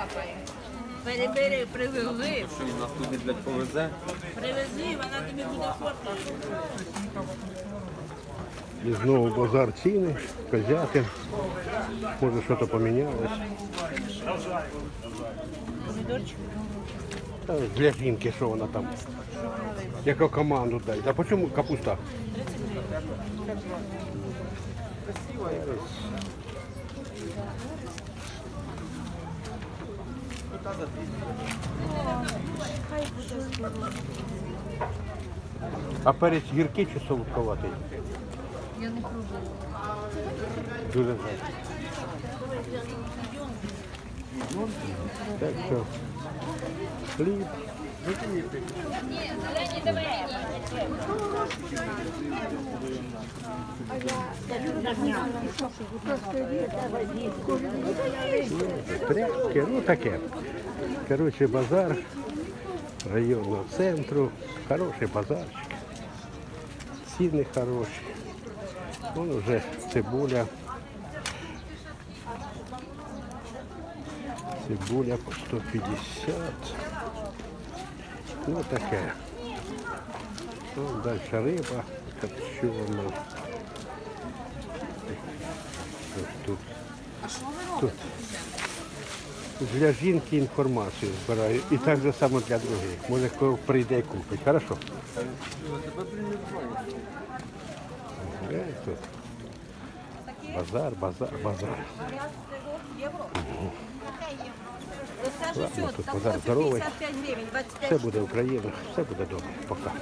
капає. Перебери, привези, Що він нас туди, блядь, повезе? привези, вона тобі буде фоткати. І знову базар ціни, козятин. Може щось помінялось. Помідорчик. Та Для жінки, що вона там? Яку команду дай. А по чому капуста? А перець гіркий чи солодковатий? Я не пробувала. Дуже жаль. Так що хліб. Тряпки, ну таке. Коротше, базар районного центру. Хороший базарчик. Ціни хороші. Вон вже цибуля. Цибуля по 150. Ну таке. Вон далі риба копчена. Тут. Тут. Для жінки інформацію збираю. І так же само для других. Може, хто прийде і купить. Хорошо? Е, тут. Базар, базар, базар. Оце Ладно, все, тут там здоровий. 55 гривень, 25 Все буде Україна, все буде добре. Пока.